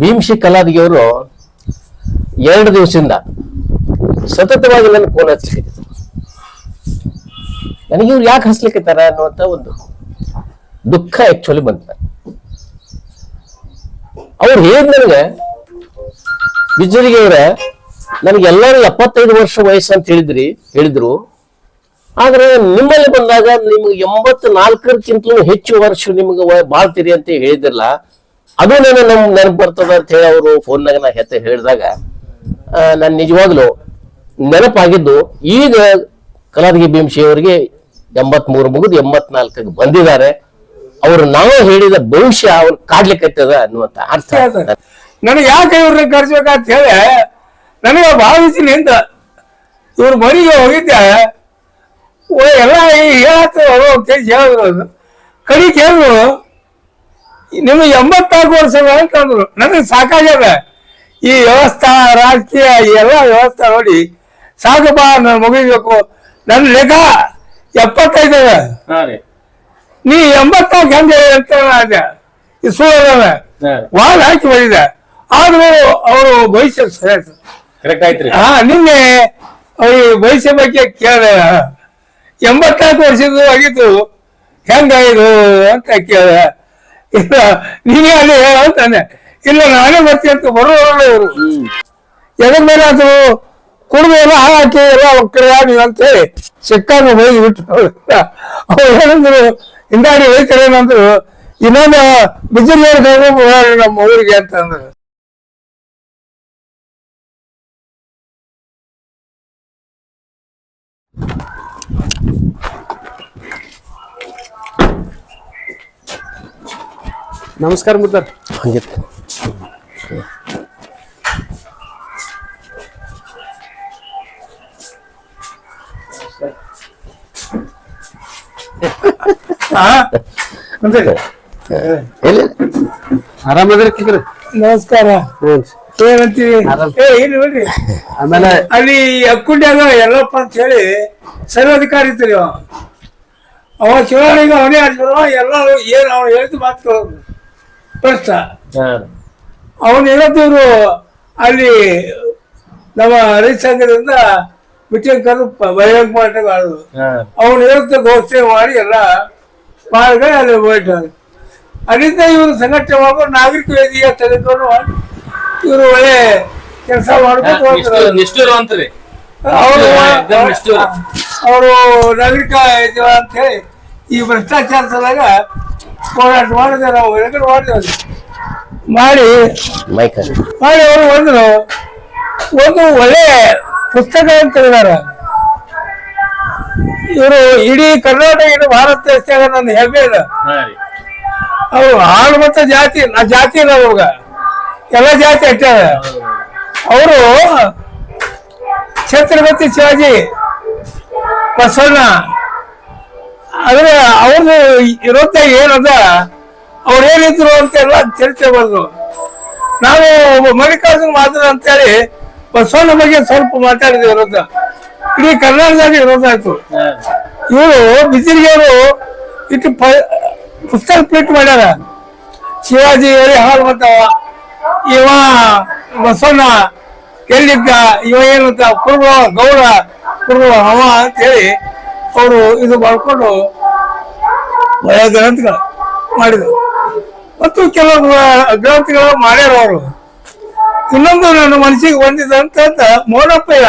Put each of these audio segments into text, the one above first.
ಭೀಮ್ಶಿ ಕಲಾದಿಗೆ ಅವರು ಎರಡು ದಿವಸದಿಂದ ಸತತವಾಗಿ ನನ್ನ ಫೋನ್ ಹಚ್ಚಲಿಕ್ಕೆ ನನಗೆ ಇವ್ರು ಯಾಕೆ ತರ ಅನ್ನುವಂತ ಒಂದು ದುಃಖ ಆಕ್ಚುಲಿ ಬಂತ. ಅವ್ರು ಹೇಗ್ ನನಗೆ ಅವ್ರ ನನಗೆ ಎಲ್ಲರೂ ಎಪ್ಪತ್ತೈದು ವರ್ಷ ವಯಸ್ಸು ಅಂತ ಹೇಳಿದ್ರಿ, ಹೇಳಿದ್ರು. ಆದ್ರೆ ನಿಮ್ಮಲ್ಲಿ ಬಂದಾಗ ನಿಮ್ಗೆ ಎಂಬತ್ ನಾಲ್ಕರಕ್ಕಿಂತಲೂ ಹೆಚ್ಚು ವರ್ಷ ನಿಮ್ಗೆ ಬಾಳ್ತೀರಿ ಅಂತ ಹೇಳಿದ್ರಲ್ಲ ಅದು ನಾನು ನಮ್ ನೆನಪು ಬರ್ತದ ಅಂತ ಹೇಳಿ ಅವರು ಫೋನ್ನಾಗ ನಾ ಹೆತ್ತ ಹೇಳಿದಾಗ ನಾನು ನಿಜವಾಗ್ಲು ನೆನಪಾಗಿದ್ದು ಈಗ ಕಲಾದಗಿ ಭೀಮಶಿ ಅವರಿಗೆ ಎಂಬತ್ ಮೂರು ಮುಗಿದು ಎಂಬತ್ನಾಲ್ಕಕ್ಕೆ ಬಂದಿದ್ದಾರೆ. ಅವರು ನಾವು ಹೇಳಿದ ಭವಿಷ್ಯ ಅವ್ರು ಕಾಡ್ಲಿಕ್ಕತ್ತದ ಅನ್ನುವಂತ ಅರ್ಥ ನನಗೆ ಯಾಕೆ ಇವ್ರನ್ನ ಕರ್ಸ್ಬೇಕಂತ ಹೇಳಿ ನನಗೆ ಭಾವಿಸಿನಿ ಅಂತ ಇವ್ರ ಮನೆಗೆ ಹೋಗಿದ್ದೆ. ಎಲ್ಲ ಹೇಳತ್ತ ಹೇಳಿದ್ರು ಕಡಿ ಕೇಳಿದ್ರು. ನಿಮಗೆ ಎಂಬತ್ನಾಲ್ಕು ವರ್ಷ ಅಂತಂದ್ರು ನನಗೆ ಸಾಕಾಗ್ಯದ. ಈ ವ್ಯವಸ್ಥಾ ರಾಜಕೀಯ ಎಲ್ಲ ವ್ಯವಸ್ಥೆ ನೋಡಿ ಸಾಕಪ್ಪ ನಾನು ಮುಗಿಬೇಕು. ನನ್ನ ಲೆಕ್ಕ ಎಪ್ಪತ್ತೈದು. ನೀ ಎಂಬತ್ನಾಲ್ಕು ಹೆಂಗೆ ಅಂತ ಈ ಸುಳ್ಳು ವಾದ ಹಾಕಿ ಬಂದಿದೆ ಆದ್ರೂ ಅವರು ಭವಿಷ್ಯ ಸರಿಯಾಯ್ತು ಹಾ ನಿನ್ನೆ ಅವ್ರ ಭವಿಷ್ಯ ಬಗ್ಗೆ ಕೇಳಿದೆ. ಎಂಬತ್ನಾಲ್ಕು ವರ್ಷದ್ದು ಆಗಿತ್ತು. ಹೆಂಗಾಯ್ತು ಅಂತ ಕೇಳಿದೆ. ಇಲ್ಲ ನೀನೇ ಅಲ್ಲಿ ಹೇಳು ಅಂತಂದೆ ಇಲ್ಲ ನಾನೇ ಬರ್ತೀನಿ ಅಂತ ಬರೋಲ್ಲ ಇವರು ಎದ್ರ ಮೇಲೆ ಅದು ಕುಡಿದು ಎಲ್ಲ ಹಾಕಿ ಎಲ್ಲ ಒಕ್ಕರೆ ನೀವು ಅಂತ ಹೇಳಿ ಸಿಕ್ಕಾಗ ಹೋಗಿ ಬಿಟ್ಟು ಅವ್ರು ಹೇಳಿದ್ರು ಹಿಂದಾಡಿ ಹೋಯ್ತಾರೆ ಏನಂದ್ರು ಇನ್ನೊಂದು ಬಿಜೆಪಿ ನಮ್ಮ ಊರಿಗೆ ಅಂತಂದ್ರು ನಮಸ್ಕಾರ ಮುದ್ದಾರ್. ಹಂಗೆ ಹಾ ಅಂದ್ರೆ ಎಲ್ಲಿ? ಆರಾಮದ್ರಿ ಕಿಕ್ರಿ? ನಮಸ್ಕಾರ. ಏನಂತೀವಿ ಆರಾಮ್. ಏ ಏನು ನೋಡ್ರಿ ಆಮೇಲೆ ಅಲ್ಲಿ ಅಕ್ಕುಂಡ್ಯಾಗ ಎಲ್ಲಪ್ಪ ಅಂತ ಹೇಳಿ ಸರ್ವಾಧಿಕಾರಿ ಇರ್ತೀರಿ ಅವ. ಅವ ಚುನಾವಣೆಗೆ ಅವನೇ ಆಡ್ಸಿದ ಎಲ್ಲ ಏನು ಅವ್ನು ಹೇಳಿದ ಮಾತು ಪ್ರಶ್ನ ಅವನು ಹೇಳೋದಿವರು ಅಲ್ಲಿ ನಮ್ಮ ರೈತ ಸಂಘದಿಂದ ಮೀಟಿಂಗ್ ಕರೆದು ಬಹಿರಂಗ ಮಾಡಿ ಅವನು ಹೇಳುತ್ತೆ ಘೋಷಣೆ ಮಾಡಿ ಎಲ್ಲ ಪಾಲ್ಗಳು ಅಲ್ಲಿ ಹೋಯ್ತು ಅಲ್ಲಿಂದ ಇವರು ಸಂಘಟನೆ ಮಾಡ್ಕೊಂಡು ನಾಗರಿಕ ವೇದಿಕೆಯ ತೆಗೆದುಕೊಂಡು ಇವರು ಒಳ್ಳೆ ಕೆಲಸ ಮಾಡ್ಕೊಂಡು ಅವರು ಅವರು ನಾಗರಿಕ ಅಂತ ಹೇಳಿ ಈ ಭ್ರಷ್ಟಾಚಾರದಾಗ ಹೋರಾಟ ಮಾಡಿದೆ ನಾವು ಮಾಡಿದ್ದೇವೆ ಮಾಡಿ. ಮೈಕ್ ಮಾಡಿ ಅವರು ಒಂದು ಒಂದು ಒಳ್ಳೆ ಪುಸ್ತಕ ಅಂತ ಹೇಳಿದಾರೆ. ಇವರು ಇಡೀ ಕರ್ನಾಟಕ ಇಡೀ ಭಾರತ ದೇಶದಾಗ ನನ್ನ ಹೆಮ್ಮೆ ಇದೆ. ಅವರು ಆಳು ಮತ್ತು ಜಾತಿ ನಾ ಜಾತಿ ಇಲ್ಲ ಅವ್ರಿಗ. ಎಲ್ಲ ಜಾತಿ ಅಷ್ಟೇ ಅವರು ಛತ್ರಪತಿ ಶಿವಾಜಿ ಬಸವಣ್ಣ ಆದ್ರೆ ಅವ್ರದ್ದು ಇರೋತ್ತ ಏನದ? ಅವ್ರು ಏನಿದ್ರು ಅಂತೆಲ್ಲ ಚರ್ಚೆ ಬಂದ್ರು ನಾವು ಒಬ್ಬ ಮಲ್ಲಿಕಾರ್ಜುನ್ ಮಾತ್ರ ಅಂತೇಳಿ ಬಸವಣ್ಣ ಬಗ್ಗೆ ಸ್ವಲ್ಪ ಮಾತಾಡಿದೆ ವಿರೋಧ ಇಡೀ ಕರ್ನಾಟಕದಲ್ಲಿ ಇರೋದಾಯ್ತು ಆಯ್ತು. ಇವರು ಬಿಸಿಲಿಗೆಯವರು ಇಟ್ಟು ಪ- ಪುಸ್ತಕ ಪ್ರಿಂಟ್ ಮಾಡ್ಯಾರ. ಶಿವಾಜಿ ಎಲ್ಲಿ ಹಾಲು ಮಾಡ್ತಾವ ಇವ ಬಸವಣ್ಣ ಎಲ್ಲಿದ್ದ? ಇವ ಏನಂತ? ಕುರುಬ ಗೌಡ ಕುರುಬ ಅವ ಅಂತೇಳಿ ಅವರು ಇದು ಮಾಡಿಕೊಂಡು ಭಯ ಗ್ರಂಥಗಳು ಮಾಡಿದರು. ಮತ್ತು ಕೆಲವು ಗ್ರಂಥಗಳು ಮಾಡ್ಯಾರ ಅವರು. ಇನ್ನೊಂದು ನನ್ನ ಮನಸ್ಸಿಗೆ ಬಂದಿದ್ದಂತ ಮೋಡಪ್ಪಯ್ಯ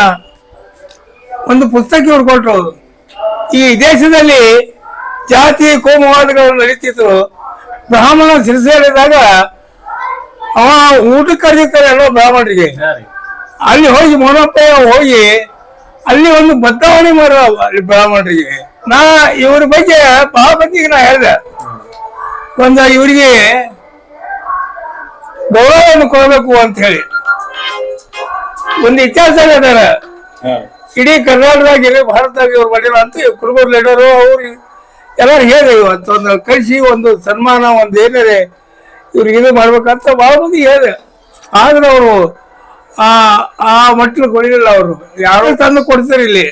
ಒಂದು ಪುಸ್ತಕ ಕೊಟ್ಟರು ಈ ದೇಶದಲ್ಲಿ ಜಾತಿ ಕೋಮವಾದಗಳು ನಡೀತಿದ್ರು. ಬ್ರಾಹ್ಮಣ ಸಿರಿಸೇರಿದಾಗ ಅವ ಊಟಕ್ಕೆ ಕರೀತಾರೆ ಎಲ್ಲೋ ಬ್ರಾಹ್ಮಣರಿಗೆ? ಅಲ್ಲಿ ಹೋಗಿ ಮೋಡಪ್ಪಯ್ಯ ಹೋಗಿ ಅಲ್ಲಿ ಒಂದು ಬದಲಾವಣೆ ಮಾಡುವ ಅಲ್ಲಿ ಬ್ರಾಹ್ಮಣರಿಗೆ. ನಾ ಇವ್ರ ಬಗ್ಗೆ ಬಗ್ಗೆ ನಾ ಹೇಳ್ದೆ. ಒಂದು ಇವರಿಗೆ ಗೌರವವನ್ನು ಕೊಡಬೇಕು ಅಂತ ಹೇಳಿ. ಒಂದು ಇತಿಹಾಸ ಇದಾರೆ. ಇಡೀ ಕರ್ನಾಟಕದಾಗ ಇಡೀ ಭಾರತದಾಗ ಇವ್ರು ಮಾಡಿಲ್ಲ ಅಂತ ಕುರುಬರ್ ಲೀಡರು ಅವ್ರು ಎಲ್ಲರೂ ಹೇಳಿದೆ ಇವತ್ತು ಒಂದು ಕಳಿಸಿ ಒಂದು ಸನ್ಮಾನ ಒಂದು ಏನಾರೆ ಇವ್ರಿಗೆ ಇದು ಮಾಡ್ಬೇಕಂತ ಭಾಳ ಮಂದಿ ಹೇಳಿದೆ ಆದ್ರೆ ಅವರು ಆ ಆ ಮಟ್ಟಿಗೆ ಕೊಡಲಿಲ್ಲ ಅವರು. ಯಾರು ತಂದು ಕೊಡ್ತಾರೆ ಇಲ್ಲಿ.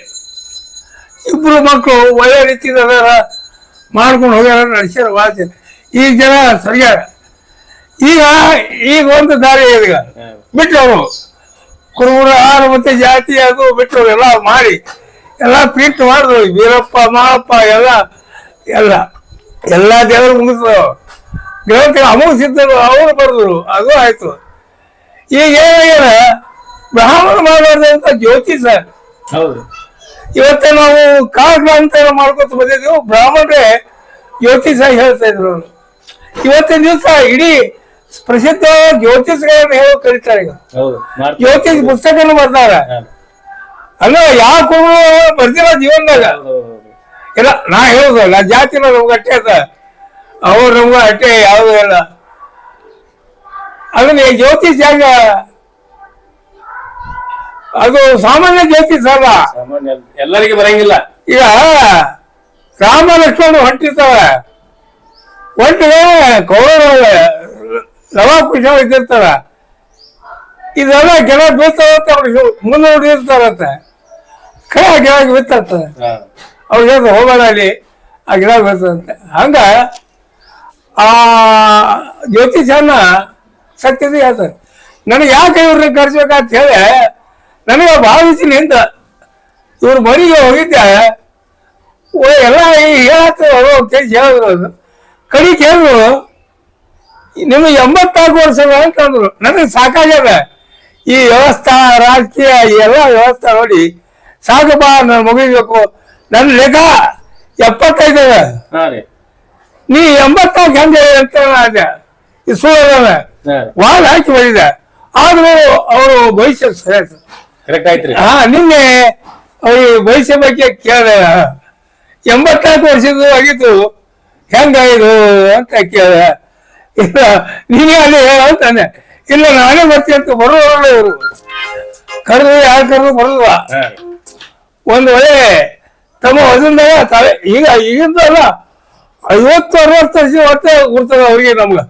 ಇಬ್ರು ಮಕ್ಕಳು ಒಳ್ಳೆ ರೀತಿ ಅದಾರ ಮಾಡ್ಕೊಂಡು ಹೋಗ್ಯಾರ ನಡೆಸ್ಯಾರ ಜನ. ಈಗ ಜನ ಸರಿಯಾರ ಈಗ ಈಗ ಒಂದು ದಾರಿ ಇದೆ ಈಗ. ಬಿಟ್ಟವರು ಕುರುಬರ ಆರು ಮತ್ತೆ ಜಾತಿ ಅದು ಬಿಟ್ಟರು ಎಲ್ಲ ಮಾಡಿ. ಎಲ್ಲ ಪೀಟ್ ಮಾಡಿದ್ರು ವೀರಪ್ಪ ಮಾಳಪ್ಪ ಎಲ್ಲ ಎಲ್ಲ. ಎಲ್ಲ ದೇವರು ಮುಗಿದ್ರು ದೇವತೆ ಅಮೂಸಿದ್ದರು ಅವರು ಬರೆದ್ರು. ಅದು ಆಯ್ತು. ಈಗ ಏನಾಗ್ಯಾರ ಬ್ರಾಹ್ಮಣ ಮಾಡಬಾರ್ದು ಅಂತ ಜ್ಯೋತಿಷ ಹೌದು. ಇವತ್ತೇ ನಾವು ಕಾಲಕ್ರಾಂತ ಮಾಡ್ಕೊತ ಬಂದಿದ್ದೀವಿ. ಬ್ರಾಹ್ಮಣರೇ ಜ್ಯೋತಿಷ ಹೇಳ್ತಾ ಇದ್ರು. ಇವತ್ತಿನ ದಿವಸ ಇಡೀ ಪ್ರಸಿದ್ಧ ಜ್ಯೋತಿಷಗಳನ್ನು ಹೇಳೋ ಕರೀತಾರೆ ಈಗ. ಜ್ಯೋತಿಷ ಪುಸ್ತಕನು ಬರ್ತಾರ ಅಲ್ಲ ಯಾವ ಕುರುಬು ಬರ್ತಿಲ್ಲ ಜೀವನದಾಗ. ಇಲ್ಲ ನಾ ಹೇಳುದು ನಾ ಜಾತಿನ ನಮ್ಗೆ ಅಟ್ಟೆ ಅದ. ಅವ್ರು ನಮ್ಗೆ ಅಟ್ಟೆ ಯಾವುದು ಇಲ್ಲ. ಅದನ್ನ ಜ್ಯೋತಿಷ್ಯ ಜ್ಯೋತಿಷ್ ಹೆಂಗ ಅದು ಸಾಮಾನ್ಯ ಜ್ಯೋತಿಷ್ ಅಲ್ಲ. ಸಾಮಾನ್ಯ ಎಲ್ಲರಿಗೆ ಬರಂಗಿಲ್ಲ. ಈಗ ರಾಮ ಲಕ್ಷ್ಮಣ ಹೊಂಟಿರ್ತಾವ. ಹೊಂಟಿಗೆ ಕೌರವ ಲವ ಕುಶ ಇದ್ದಿರ್ತಾರ ಇದೆಲ್ಲ ಗಿಡ ಬೀಳ್ತಾವಂತ ಅವ್ರಿಗೆ ಮುಂದೆ ಹಿಡಿದಿರ್ತಾರಂತ ಕೈ ಆ ಗಿಡಕ್ಕೆ ಬಿತ್ತಿರ್ತದೆ ಹಾ. ಅವ್ರು ಹೇಳ್ತಾರೆ ಹೋಗೋಣ ಅಲ್ಲಿ ಆ ಗಿಡ ಬೀಳ್ತದಂತೆ ಹಂಗ ಆ ಜ್ಯೋತಿಷನ ಸತ್ಯದ ಹೇಳ್ತ ನನಗೆ ಯಾಕೆ ಇವ್ರನ್ನ ಕರ್ಸ್ಬೇಕಂತ ಹೇಳಿ ನನಗೆ ಭಾವಿಸಿನಿ ಅಂತ ಇವ್ರ ಮನೆಗೆ ಹೋಗಿದ್ದೆ ಓ ಎಲ್ಲ ಹೇಳತ್ತ ಕೇಳಿ ಹೇಳಿದ್ರು ಅದು ಕಡಿ ಕೇಳಿದ್ರು ನಿಮಗೆ ಎಂಬತ್ನಾಲ್ಕು ವರ್ಷದ ಅಂತಂದ್ರು ನನಗೆ ಸಾಕಾಗ್ಯದ. ಈ ವ್ಯವಸ್ಥೆ ರಾಜಕೀಯ ಎಲ್ಲ ವ್ಯವಸ್ಥೆ ನೋಡಿ ಸಾಕಪ್ಪ ನಾನು ಮುಗಿಬೇಕು. ನನ್ನ ಲೆಕ್ಕ ಎಪ್ಪತ್ತೈದು ನೀ ಎಂಬತ್ನಾಲ್ಕು ಹೆಂಗೆ ಅಂತ ಅದೇ ಈ ಸುಳ್ಳು ಹಾ. ಆಯ್ತು ಹಾಕಿ ಬಂದಿದೆ ಆದ್ರೂ ಅವರು ಭವಿಷ್ಯ ಸರಿ ಕರೆಕ್ಟ್ ಆಯ್ತ್ರಿ. ಹಾ ನಿನ್ನೆ ಅವ್ರಿಗೆ ಭವಿಷ್ಯ ಬಗ್ಗೆ ಕೇಳಿದೆ. ಎಂಬತ್ನಾಲ್ಕು ವರ್ಷದ ಆಗಿತ್ತು. ಹೆಂಗಾಯ್ತು ಅಂತ ಕೇಳ ಇಲ್ಲ ನೀನೇ ಅಲ್ಲಿ ಹೇಳು ಅಂತಾನೆ ಇಲ್ಲ ನಾನೇ ಬರ್ತೀನಿ ಅಂತ ಬರೋಲ್ಲ ಇವರು ಕರೆದು ಯಾರು ಕರೆದು ಬರೋಲ್ವಾ? ಒಂದು ಒಳ್ಳೆ ತಮ್ಮ ವಜನ್ದಾಗ ತಾವೇ ಈಗ ಈಗಿಂದ ಅಲ್ಲ ಐವತ್ತು ಅರವತ್ತು ವರ್ಷ ಹೊಟ್ಟೆ ಗುರ್ತದ ಅವ್ರಿಗೆ ನಮ್ಗೆ.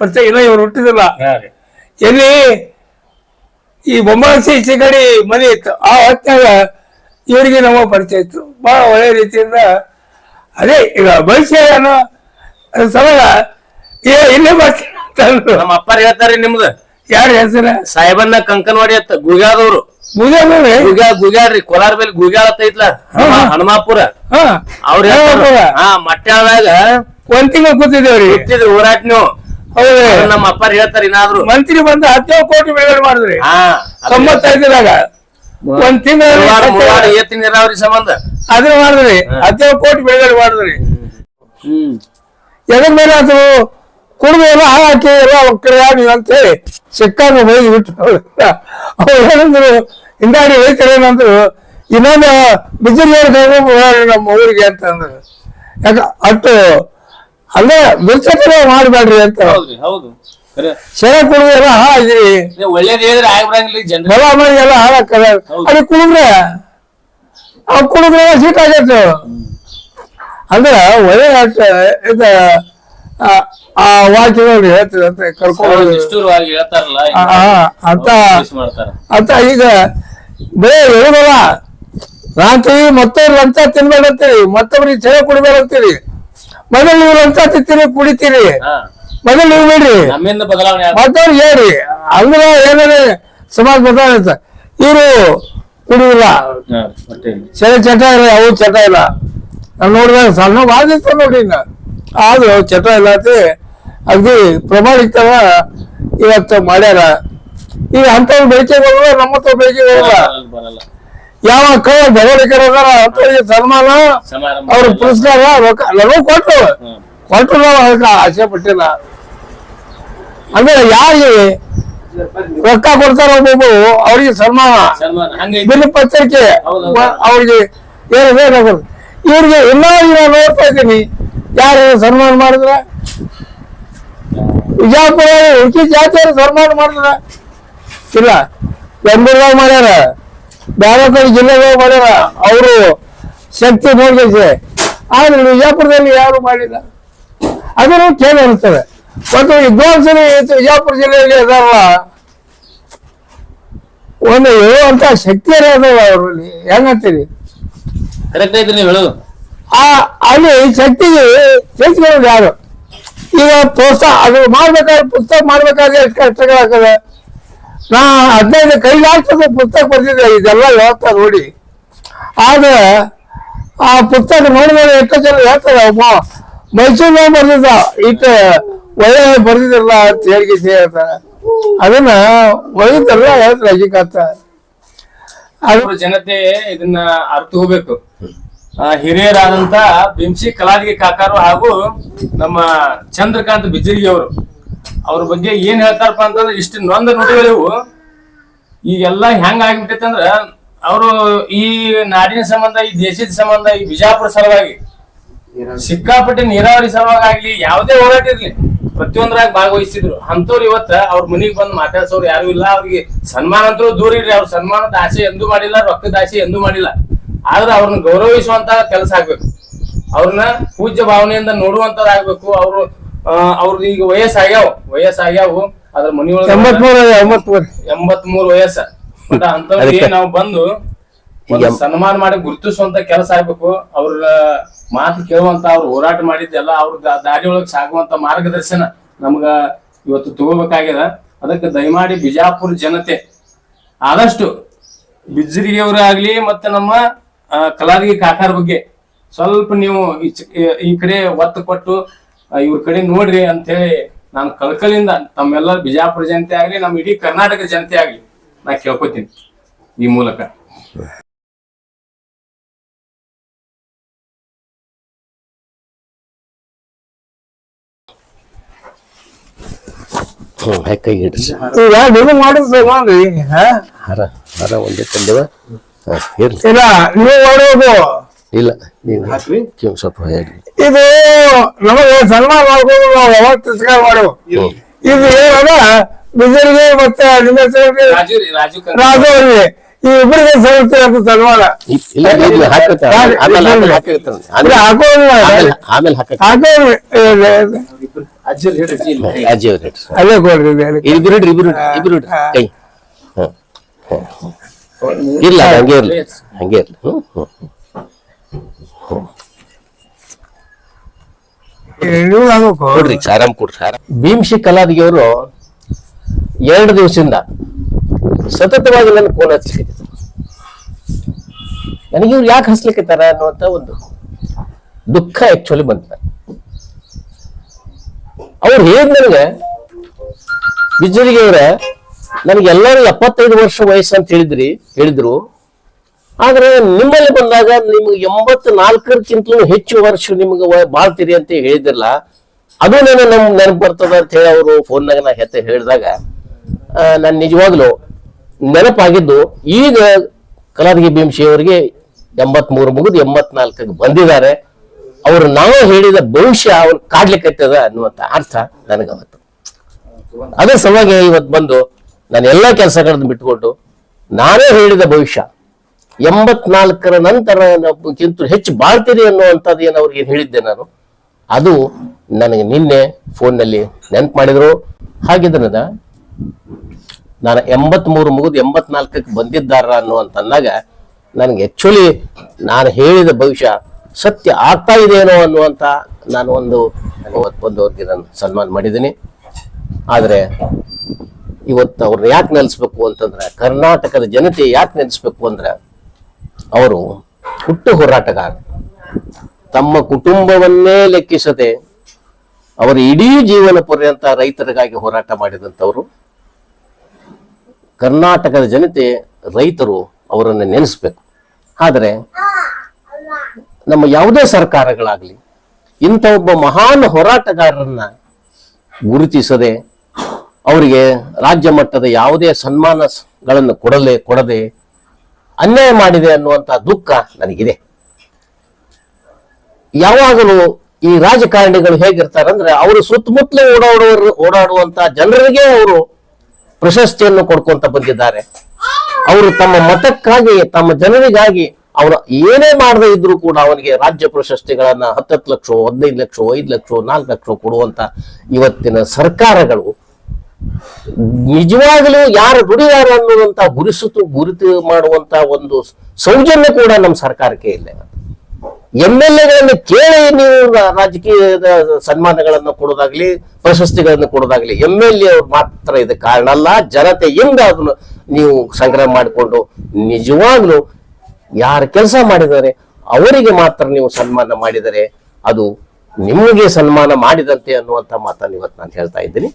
ಪರಿಚಯ ಇಲ್ಲ ಇವ್ರು ಹುಟ್ಟಿದಿಲ್ಲ. ಎಲ್ಲಿ ಈ ಬೊಮ್ಮಾಸಿ ಸಿಗಡಿ ಕಡೆ ಮನೆ ಇತ್ತು. ಆ ಹೊತ್ತಿನಾಗ ಇವರಿಗೆ ನಮ್ಮ ಪರಿಚಯ ಇತ್ತು. ಬಹಳ ಒಳ್ಳೆ ರೀತಿಯಿಂದ ಅದೇ ಈಗ ಭವಿಷ್ಯ ಅನ್ನೋ ಸಲಗ ಏ ಇಲ್ಲೇ ಬರ್ತೀನಿ. ನಮ್ಮ ಅಪ್ಪಾರ ಹೇಳ್ತಾರೆ ನಿಮ್ದು. ಯಾರು ಹೆಸರ? ಸಾಹೇಬನ್ನ ಕಂಕನವಾಡಿ ಅಂತ ಗುಗ್ಯಾದವ್ರು. ಗುಗಾ ಗುಗ್ಯಾ ಗುಗ್ಯಾಡ್ರಿ ಕೋಲಾರ ಮೇಲೆ ಗುಗ್ಯಾಳ ಅಂತ ಐತ್ಲ. ಹನುಮಾಪುರ. ಹಾ. ಅವ್ರ. ಹಾ ಮಟ್ಟಾಳದಾಗ ಒಂದ್ ತಿಂಗಳು ಕೂತಿದ್ದೇವ್ರಿ. ಗೊತ್ತಿದ್ರಿ ಹೋರಾಟ ನೀವು ಹೌದು. ನಮ್ಮ ಅಪ್ಪ ಹೇಳ್ತಾರೆ ಏನಾದ್ರು ಮಂತ್ರಿ ಬಂದು ಹದಿನೇಳು ಕೋಟಿ ಬಿಡುಗಡೆ ಮಾಡಿದ್ರಿ. ಹಾ ತೊಂಬತ್ತೈದರಾಗ ಒಂದ್ ತಿಂಗಳು ನೀರಾವರಿ ಸಂಬಂಧ. ಅದನ್ನ ಮಾಡಿದ್ರಿ. ಹದಿನೇಳು ಕೋಟಿ ಬಿಡುಗಡೆ ಮಾಡಿದ್ರಿ. ಹ್ಮ್ ಎದ್ರ ಮೇಲೆ ಅದು ಕುಡಿದು ಎಲ್ಲ ಹಾಕಿ ಎಲ್ಲ ಒಕ್ಕರಾಗಿ ಅಂತ ಹೇಳಿ ಸಿಕ್ಕಾಗ ಹೋಗಿ ಬಿಟ್ಟು ಅವ್ರು ಏನಂದ್ರು ಹಿಂದಾಡಿ ಹೋಯ್ತಾರೆ ಏನಂದ್ರು ಇನ್ನೊಂದು ಬಿಸಿಲು ನಮ್ಮ ಊರಿಗೆ ಅಂತ ಅಂದ್ರು. ಯಾಕ ಅಟ್ಟು ಅಲ್ಲೇ ದುರ್ಚಕ್ರ ಮಾಡಬೇಡ್ರಿ ಅಂತ. ಹೌದ್ರಿ ಹೌದು. ಖರೆ. ಸೆರೆ ಕುಡಿದು ಎಲ್ಲ ಹಾಕಿರಿ ಇದು ಒಳ್ಳೇದ್ ಹೇಳಿದ್ರೆ ಆಗ್ಬಿಡಂಗಿಲ್ಲ ಈ ಜನರು ಹೊಲ ಮನೆ ಎಲ್ಲ ಹಾಳಾಕದ ಅಲ್ಲಿ ಕುಡಿದ್ರೆ ಆ ಕುಡಿದ್ರೆ ಸೀಟ್ ಆಗೈತೆ ಅಂದ್ರೆ ಒಳ್ಳೆ ಇದು ಆ- ಆ ಅಂತ ಕರ್ಕೊಂಡು ನಿಷ್ಠುರವಾಗಿ ಹೇಳ್ತಾರಲ್ಲ ಆ, ಆ, ಅಂತ ಮಿಸ್ ಮಾಡ್ತಾರ. ಅಂತ ಈಗ ಬೇರೆ ಹೇಳುದಲ್ಲ ರಾತ್ರಿ ಮತ್ತೊಬ್ರು ಲಂಚ ತಿನ್ಬೇಡಂತೀರಿ ಮತ್ತೊಬ್ರಿಗೆ ಚಹೆ ಕುಡಿಬೇಡಂತೀರಿ ಮೊದಲು ನೀವು ಅಂತ ತಿಂತೀರಿ ಕುಡಿತೀರಿ. ಮೊದಲು ನೀವು ಬಿಡ್ರಿ. ನಮ್ಮಿಂದ ಬದಲಾವಣೆ ಆಗ್- ಮತ್ತವ್ರು ಹೇಳ್ರಿ. ಅಂದ್ರೆ ಏನಾರ ಸಮಾಜ ಬದಲಾವಣೆ ಇವರು ಕುಡಿಯಿಲ್ಲ ಹಾ, ಮತ್ತೆ ಸರಿ ಚಟ ಇಲ್ಲ ಅವು ಚಟ ಇಲ್ಲ. ನಾನು ನೋಡಿದಾಗ ಸಣ್ಣ ವಾದಿಸ್ತ ನೋಡಿ ಇನ್ನ. ಆದ್ರೂ ಚಟ ಇಲ್ಲ ಅಂತ. ಅಗ್ದಿ ಪ್ರಮಾಣಿಕವ ಇವತ್ತು ಮಾಡ್ಯಾರ. ಈಗ ಅಂಥವ್ರು ಬೆಳಿಗ್ಗೆ ಬರಲ್ಲ ನಮ್ಮ ಹತ್ರ ಬೆಳಿಗ್ಗೆ ಹೋಗಲ್ಲ. ಬರಲ್ಲ. ಯಾವ ಕೈ ಬೆಳವಣಿಗೆರ ಅದಾರ ಅಂಥವ್ರಿಗೆ ಸನ್ಮಾನ ಅವ್ರ. ಪುರಸ್ಕಾರ ರೊಕ್ಕ ಕೊಟ್ಟು. ಕೊಟ್ಟು ನಾವು ಅದಕ್ಕೆ ಆಸೆ ಪಟ್ಟಿಲ್ಲ. ಅಂದ್ರೆ ಯಾರಿಗೆ ರೊಕ್ಕ ಕೊಡ್ತಾರ ಒಬ್ಬೊಬ್ಬರು ಅವ್ರಿಗೆ ಸನ್ಮಾನ. ಬಿಲ್ ಪತ್ರಿಕೆ ಅವ್ರಿಗೆ ಏನು ಬೇಕು ಇವ್ರಿಗೆ ಇನ್ನೂ ಈಗ ನೋಡ್ತಾ ಇದ್ದೀನಿ. ಯಾರು ಸನ್ಮಾನ ಮಾಡಿದ್ರ? ವಿಜಯಪುರ ಉಡುಪಿ ಜಾತಿಯವರು ಸನ್ಮಾನ ಮಾಡಿದ್ರ? ಇಲ್ಲ. ಬೆಂಗಳೂರಾಗ ಮಾಡ್ಯಾರ. ಬೇರೆ ಕಡೆ ಜಿಲ್ಲೆದಾಗ ಮಾಡ್ಯಾರ ಅವರು ಶಕ್ತಿ ನೋಡ್ಬೇಕು ಆದ್ರೆ ವಿಜಯಪುರದಲ್ಲಿ ಯಾರು ಮಾಡಿಲ್ಲ. ಅದನ್ನು ಕೇಳಿ ಇರ್ತದೆ ಮತ್ತು ವಿದ್ವಾಂಸರು ವಿಜಯಪುರ ಜಿಲ್ಲೆಯಲ್ಲಿ ಅದಾರಲ್ಲ ಒಂದು ಹೇಳುವಂತ ಶಕ್ತಿ ಅದಾವ ಅವರಲ್ಲಿ. ಹೆಂಗಂತೀರಿ ಕರೆಕ್ಟ್ ನೀವು ಹೇಳೋದು. ಆ ಅಲ್ಲಿ ಶಕ್ತಿಗೆ ಸೇರಿಸ್ಕೊಳ್ಳೋದು ಯಾರು? ಈಗ ಪ್ರೋತ್ಸಾಹ ಅದು ಮಾಡ್ಬೇಕಾದ್ರೆ ಪುಸ್ತಕ ಮಾಡ್ಬೇಕಾದ್ರೆ ಎಷ್ಟು ಕಷ್ಟಗಳಾಗ್ತದೆ? ನಾ ಹದಿನೈದು ಕೈಲಾಗ್ತದೆ ಪುಸ್ತಕ ಬರ್ತಿದ್ದೆ ಇದೆಲ್ಲ ಹೇಳ್ತಾ ನೋಡಿ. ಆದ್ರೆ ಆ ಪುಸ್ತಕ ನೋಡಿದ್ರೆ ಎಷ್ಟು ಜನ ಹೇಳ್ತಾರೆ ಒಬ್ಬ ಮೈಸೂರಿನ ಬರ್ತಿದ್ದ ಇಟ್ಟು ಒಳ್ಳೆ ಬರ್ತಿದ್ರಲ್ಲ ಅಂತ ಹೇಳಿ ಹೇಳ್ತಾರೆ. ಅದನ್ನ ಒಳ್ಳೆದಲ್ಲ ಹೇಳ್ತಾರೆ ಅಜಿಕಾತ ಅದು ಜನತೆ ಇದನ್ನ ಅರ್ಥ ಆ, ಹಿರಿಯರಾದಂತ ಬಿಂಸಿ ಕಲಾದಿಗೆ ಕಾಕಾರು ಹಾಗೂ ನಮ್ಮ ಚಂದ್ರಕಾಂತ್ ಬಿಜರಿಗೆ ಅವರು ಅವ್ರ ಬಗ್ಗೆ ಏನ್ ಹೇಳ್ತಾರಪ್ಪ ಅಂತಂದ್ರೆ ಇಷ್ಟು ನೊಂದ ನುಡಿಗಳಿವು ಈಗೆಲ್ಲ ಹೆಂಗ್ ಆಗ್ಬಿಟ್ಟೈತೆ ಅಂದ್ರ ಅವರು ಈ ನಾಡಿನ ಸಂಬಂಧ ಈ ದೇಶದ ಸಂಬಂಧ ಈ ಬಿಜಾಪುರ ಸಲುವಾಗಿ ಸಿಕ್ಕಾಪಟ್ಟೆ ನೀರಾವರಿ ಸಲುವಾಗಿ ಆಗ್ಲಿ ಯಾವುದೇ ಹೋರಾಟ ಇರ್ಲಿ ಪ್ರತಿಯೊಂದ್ರಾಗ ಭಾಗವಹಿಸಿದ್ರು ಅಂತವ್ರು ಇವತ್ತ ಅವ್ರ ಮನಿಗ್ ಬಂದ್ ಮಾತಾಡ್ಸೋರು ಯಾರು ಇಲ್ಲ. ಅವ್ರಿಗೆ ಸನ್ಮಾನ ಅಂತೂ ದೂರ ಇರ್ರಿ ಅವ್ರ ಸನ್ಮಾನದ ಆಸೆ ಎಂದೂ ಮಾಡಿಲ್ಲ ರೊಕ್ಕದ ಆಸೆ ಎಂದೂ ಮಾಡಿಲ್ಲ. ಆದ್ರೆ ಅವ್ರನ್ನ ಗೌರವಿಸುವಂತ ಕೆಲಸ ಆಗ್ಬೇಕು. ಅವ್ರನ್ನ ಪೂಜ್ಯ ಭಾವನೆಯಿಂದ ನೋಡುವಂತದಾಗ್ಬೇಕು ಅವ್ರು ಅವ್ರದ್ದು ಈಗ ವಯಸ್ಸಾಗ್ಯಾವ ವಯಸ್ಸಾಗ್ಯಾವು ಅದ್ರ ಮನಿಯೊಳಗ ಎಂಬತ್ಮೂರ ಎಂಬತ್ಮೂರ್. ಎಂಬತ್ ಮೂರು ವಯಸ್ಸ ಬಟ್ ಅಂತವ್ರಿಗೆ ನಾವು ಬಂದು ಒಂದು ಸನ್ಮಾನ ಮಾಡಿ ಗುರುತಿಸುವಂತ ಕೆಲಸ ಆಗ್ಬೇಕು. ಅವ್ರ ಮಾತು ಕೇಳುವಂತ ಅವ್ರು ಹೋರಾಟ ಮಾಡಿದ್ದೆಲ್ಲ ಅವ್ರ ದಾರಿ ಒಳಗ್ ಸಾಗುವಂತ ಮಾರ್ಗದರ್ಶನ ನಮ್ಗ ಇವತ್ತು ತಗೋಬೇಕಾಗ್ಯದ. ಅದಕ್ಕೆ ದಯಮಾಡಿ ಬಿಜಾಪುರ ಜನತೆ ಆದಷ್ಟು ಬಿಜ್ಜರಿಗೆಯವ್ರ ಆಗ್ಲಿ ಮತ್ತೆ ನಮ್ಮ ಆ, ಕಲಾವಿಗಿ ಕಾಕಾರ ಬಗ್ಗೆ ಸ್ವಲ್ಪ ನೀವು ಈ ಕಡೆ ಒತ್ತು ಕೊಟ್ಟು ಇವ್ರ ಕಡೆ ನೋಡ್ರಿ ಅಂತ ಹೇಳಿ ನಾನು ಕಳ್ಕಲಿಂದ ತಮ್ಮೆಲ್ಲ ಬಿಜಾಪುರ ಜನತೆ ಆಗ್ಲಿ ನಮ್ಮ ಇಡೀ ಕರ್ನಾಟಕ ಜನತೆ ಆಗ್ಲಿ ನಾ ಕೇಳ್ಕೊತೀನಿ ಈ ಮೂಲಕ. ಮಾಡಿ ಕೈ ಹಿಡ್ರಿ. ಈಗ ನೀವು ಮಾಡಿದ್ರೆ ಮಾಡ್ರಿ ಹಾ? ಹರ ಹರ ಒಂದೇ ತಂದೇವ? ಇಲ್ಲ ನೀವು ಮಾಡೋದು. ಇಲ್ಲ. ನೀವು ಕಿವಿ ಸ್ವಲ್ಪ ಹೇಳಿ ಇದು ನಮಗೆ ಸನ್ಮಾನ ಮಾಡ್ಕೊಂಡು ನಾವು ಯಾವಾಗ ತಿರಸ್ಕಾರ. ಇದು ಏನದ? ಬಿಜರಿಗೆ ಮತ್ತೆ ನಿಮ್ಮ ರಾಜು ಅವರಿಗೆ. ಈ ಇಬ್ಬರಿಗೆ ಸಲ್ಲಿಸ್ತಾರೆ ಅಂತ ಸನ್ಮಾನ ಇಲ್ಲ ಇಲ್ಲ ಹಾಕಿರ್ತಾರೆ ಆಮೇಲೆ. ಹಾಕಿರ್ತಾರೆ ಇಲ್ಲ ಆಮೇಲೆ ಹಾಕೋದು ಆಮೇಲೆ ಆಮೇಲೆ ಹಾಕ ಹಾಕೋ ಅಜ್ಜಿ ಅವ್ರು ಹೇಳ್ರಿ ಅದೇ ಕೊಡ್ರಿ. ಇಬ್ರು ಇಡ್ರಿ ಇಬ್ರು ಇಡ್ರಿ ಇಬ್ರು ಇಡ್ರಿ. ಕೈ ಹ, ಹ. ಇಲ್ಲ ಹಂಗೆ ಇರ್ಲಿ. ಹಂಗೆ ಇರ್ಲಿ. ಹ್ಮ್ ಹ್ಮ್. ಕೊಡ್ರಿ ಆರಾಮ್ ಕೊಡ್ರಿ ಭೀಮ್ಶಿ ಕಲಾದಿಗೆ ಅವರು ಎರಡು ದಿವಸದಿಂದ ಸತತವಾಗಿ ನನ್ನ ಫೋನ್ ಹಚ್ಲಿಕ್ಕೆ ನನಗೆ ಇವ್ರು ಯಾಕೆ ತರ ಅನ್ನುವಂತ ಒಂದು ದುಃಖ ಆಕ್ಚುಲಿ ಬಂತ. ಅವ್ರು ಹೇಗ್ ನನಗೆ ಬಿಜ್ಜರಿಗೆ ಅವ್ರೆ ನನಗೆ ಎಲ್ಲರೂ ಎಪ್ಪತ್ತೈದು ವರ್ಷ ವಯಸ್ಸು ಅಂತ ಹೇಳಿದ್ರಿ ಹೇಳಿದ್ರು. ಆದ್ರೆ ನಿಮ್ಮಲ್ಲಿ ಬಂದಾಗ ನಿಮ್ಗೆ ಎಂಬತ್ ನಾಲ್ಕರಕ್ಕಿಂತಲೂ ಹೆಚ್ಚು ವರ್ಷ ನಿಮ್ಗೆ ಬಾಳ್ತೀರಿ ಅಂತ ಹೇಳಿದಿರಲ್ಲ, ಅದು ನನಗೆ ನಮ್ ನೆನಪು ಬರ್ತದ ಅಂತ ಹೇಳಿ ಅವರು ಫೋನ್ನಾಗ ನಾ ಹೆತ್ತ ಹೇಳಿದಾಗ ನಾನು ನಿಜವಾಗ್ಲು ನೆನಪಾಗಿದ್ದು, ಈಗ ಕಲಾದಗಿ ಭೀಮಶಿ ಅವರಿಗೆ ಎಂಬತ್ ಮೂರು ಮುಗಿದು ಎಂಬತ್ನಾಲ್ಕಕ್ಕೆ ಬಂದಿದ್ದಾರೆ. ಅವರು ನಾವು ಹೇಳಿದ ಭವಿಷ್ಯ ಅವ್ರು ಕಾಡ್ಲಿಕ್ಕತ್ತದ ಅನ್ನುವಂತ ಅರ್ಥ ನನಗವತ್ತು. ಅದೇ ಸಲುವಾಗಿ ಇವತ್ತು ಬಂದು ನಾನು ಎಲ್ಲ ಕೆಲಸಗಳನ್ನು ಬಿಟ್ಕೊಂಡು ನಾನೇ ಹೇಳಿದ ಭವಿಷ್ಯ. ಎಂಬತ್ನಾಲ್ಕರ ನಂತರ ಕಿಂತ ಹೆಚ್ಚು ಬಾಳ್ತೀರಿ ಅನ್ನುವಂಥದ್ದು ಏನು ಅವ್ರಿಗೆ ಹೇಳಿದ್ದೆ ನಾನು. ಅದು ನನಗೆ ನಿನ್ನೆ ಫೋನ್ನಲ್ಲಿ ನೆನ್ಪು ಮಾಡಿದ್ರು. ಹಾಗಿದ್ರದ ನಾನು ಎಂಬತ್ಮೂರು ಮುಗಿದು ಎಂಬತ್ನಾಲ್ಕಕ್ಕೆ ಬಂದಿದ್ದಾರ ಅನ್ನುವಂತಂದಾಗ ನನಗೆ ಆಕ್ಚುಲಿ ನಾನು ಹೇಳಿದ ಭವಿಷ್ಯ ಸತ್ಯ ಆಗ್ತಾ ಇದೆಯೇನೋ ಅನ್ನುವಂತ ನಾನು ಒಂದು ಒಂದು ಬಂದವ್ರಿಗೆ ನಾನು ಸನ್ಮಾನ ಮಾಡಿದ್ದೀನಿ. ಆದರೆ ಇವತ್ತು ಅವ್ರನ್ನ ಯಾಕೆ ನೆಲೆಸ್ಬೇಕು ಅಂತಂದ್ರೆ, ಕರ್ನಾಟಕದ ಜನತೆ ಯಾಕೆ ನೆಲೆಸ್ಬೇಕು ಅಂದ್ರೆ ಅವರು ಹುಟ್ಟು ಹೋರಾಟಗಾರ. ತಮ್ಮ ಕುಟುಂಬವನ್ನೇ ಲೆಕ್ಕಿಸದೆ ಅವರ ಇಡೀ ಜೀವನ ಪರ್ಯಂತ ರೈತರಿಗಾಗಿ ಹೋರಾಟ ಮಾಡಿದಂಥವರು, ಕರ್ನಾಟಕದ ಜನತೆ ರೈತರು ಅವರನ್ನು ನೆನೆಸ್ಬೇಕು. ಆದರೆ ನಮ್ಮ ಯಾವುದೇ ಸರ್ಕಾರಗಳಾಗಲಿ, ಇಂಥ ಒಬ್ಬ ಮಹಾನ್ ಹೋರಾಟಗಾರರನ್ನ ಗುರುತಿಸದೆ ಅವರಿಗೆ ರಾಜ್ಯ ಮಟ್ಟದ ಯಾವುದೇ ಸನ್ಮಾನಗಳನ್ನು ಕೊಡಲೇ, ಕೊಡದೆ ಅನ್ಯಾಯ ಮಾಡಿದೆ ಅನ್ನುವಂತ ದುಃಖ ನನಗಿದೆ. ಯಾವಾಗಲೂ ಈ ರಾಜಕಾರಣಿಗಳು ಹೇಗಿರ್ತಾರಂದ್ರೆ ಅವರು ಸುತ್ತಮುತ್ತಲೇ ಓಡಾಡುವ ಓಡಾಡುವಂತ ಜನರಿಗೆ ಅವರು ಪ್ರಶಸ್ತಿಯನ್ನು ಕೊಡ್ಕೊಂತ ಬಂದಿದ್ದಾರೆ. ಅವರು ತಮ್ಮ ಮತಕ್ಕಾಗಿ, ತಮ್ಮ ಜನರಿಗಾಗಿ ಅವರು ಏನೇ ಮಾಡದೇ ಇದ್ರೂ ಕೂಡ ಅವನಿಗೆ ರಾಜ್ಯ ಪ್ರಶಸ್ತಿಗಳನ್ನ ಹತ್ತತ್ತು ಲಕ್ಷ, ಹದಿನೈದು ಲಕ್ಷ, ಐದು ಲಕ್ಷ, ನಾಲ್ಕು ಲಕ್ಷ ಕೊಡುವಂತ ಇವತ್ತಿನ ಸರ್ಕಾರಗಳು ನಿಜವಾಗಲೂ ಯಾರು ದುಡಿದಾರ ಅನ್ನುವಂತ ಗುರುಸುತು ಗುರುತು ಮಾಡುವಂತ ಒಂದು ಸೌಜನ್ಯ ಕೂಡ ನಮ್ಮ ಸರ್ಕಾರಕ್ಕೆ ಇಲ್ಲ. ಎಂ ಎಲ್ ಎಗಳನ್ನು ಕೇಳಿ ನೀವು ರಾಜಕೀಯದ ಸನ್ಮಾನಗಳನ್ನು ಕೊಡೋದಾಗ್ಲಿ, ಪ್ರಶಸ್ತಿಗಳನ್ನು ಕೊಡೋದಾಗ್ಲಿ ಎಂ ಎಲ್ ಎ ಅವ್ರು ಮಾತ್ರ ಇದ ಕಾರಣ ಅಲ್ಲ. ಜನತೆಯಿಂದ ಅದನ್ನು ನೀವು ಸಂಗ್ರಹ ಮಾಡಿಕೊಂಡು ನಿಜವಾಗ್ಲೂ ಯಾರು ಕೆಲಸ ಮಾಡಿದರೆ ಅವರಿಗೆ ಮಾತ್ರ ನೀವು ಸನ್ಮಾನ ಮಾಡಿದರೆ ಅದು ನಿಮಗೆ ಸನ್ಮಾನ ಮಾಡಿದಂತೆ ಅನ್ನುವಂತ ಮಾತನ್ನು ಇವತ್ತು ನಾನು ಹೇಳ್ತಾ ಇದ್ದೀನಿ.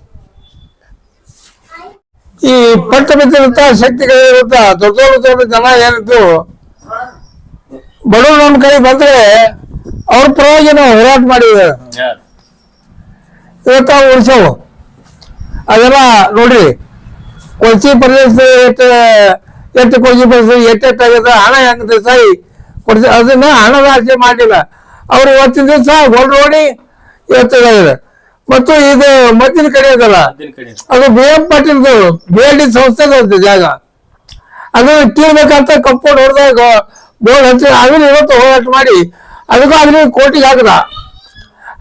ಈ ಪಟ್ಟ ಬಿದ್ದಿರುತ್ತ ಶಕ್ತಿಗಳಿರುತ್ತ ದೊಡ್ಡ ದೊಡ್ಡ ಜನ ಏನಿದ್ದು ಬಡವರು ನಮ್ಮ ಕೈ ಬಂದ್ರೆ ಅವ್ರ ಪರವಾಗಿ ನಾವು ಹೋರಾಟ ಮಾಡಿದ್ದೇವೆ. ಇವತ್ತ ಉಳಿಸವು. ಅದೆಲ್ಲ ನೋಡ್ರಿ ಕೊಚ್ಚಿ ಪ್ರದೇಶ ಎಷ್ಟು ಎಷ್ಟು ಕೊಚ್ಚಿ ಪ್ರದೇಶ ಎಷ್ಟೆಷ್ಟಾಗಿದೆ ಹಣ ಹೆಂಗ್ ಸಾಯಿ ಕೊಡ್ಸಿ, ಅದನ್ನ ಹಣದ ಆಸೆ ಮಾಡಿಲ್ಲ. ಅವ್ರು ಇವತ್ತಿನ ದಿವಸ ನೋಡಿ ಇವತ್ತಿದೆ ಮತ್ತು ಇದು ಮದ್ದಿನ ಕಡೆ ಅದಲ್ಲ? ಅದು. ಬಿ ಎಂ ಪಾಟೀಲ್ದು ಬಿ ಎಲ್ ಡಿ ಸಂಸ್ಥೆ ಜಾಗ. ಅದು ಕೀಳ್ಬೇಕಂತ ಕಂಪೌಂಡ್ ಹೊಡೆದಾಗ ಬೋರ್ಡ್ ಹಚ್ಚಿ ಅದನ್ನ ಇವತ್ತು ಹೋರಾಟ ಮಾಡಿ ಅದಕ್ಕೂ ಅದ್ರ ಕೋಟಿಗೆ ಹಾಕದ.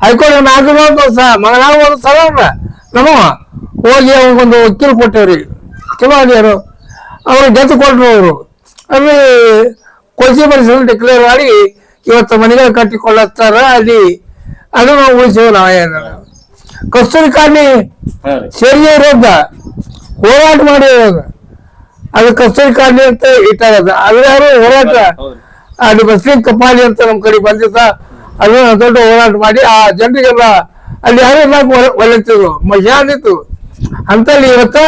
ಹೈಕೋರ್ಟ್ ನಾಲ್ಕು ಸಹ ಮಗನಾಗ ಒಂದು ಸಲ ನಮ್ಮ ಹೋಗಿ ಒಂದು ವಕೀಲ್ ಕೊಟ್ಟವ್ರಿ. ಚಲೋ ಆಗ್ಯಾರು. ಅವ್ರು ಗೆದ್ದು ಕೊಟ್ರು ಅವರು. ಅಲ್ಲಿ ಕೊಚ್ಚಿ ಪರಿಸರ ಡಿಕ್ಲೇರ್ ಮಾಡಿ ಇವತ್ತು ಮನೆಗಳು ಕಟ್ಟಿಕೊಳ್ಳತ್ತಾರ ಅಲ್ಲಿ. ಅದನ್ನು ಉಳಿಸಿವು ನಾವು ಕಸ್ತೂರಿ ರೀ. ಸೇರಿಗೆ ವಿರುದ್ಧ ಹೋರಾಟ ಮಾಡಿ ಅದು ಕಸ್ತೂರಿ ಕಾರ್ಣಿ ಅಂತ ಇಟ್ಟಾಗ ಅದು ಯಾರು ಹೋರಾಟ ಅದು ಬಸ್ಲಿಂಗ್ ಕಪಾಲಿ ಅಂತ ನಮ್ ಕಡೆ ಬಂದಿದ್ದ. ಅದನ್ನ ದೊಡ್ಡ ಹೋರಾಟ ಮಾಡಿ ಆ ಜನರಿಗೆಲ್ಲ ಅಲ್ಲಿ ಯಾರು ಎಲ್ಲ ಒಲೆತಿದ್ರು ಮಜಾನಿತ್ತು ಅಂತಲ್ಲಿ ಇವತ್ತ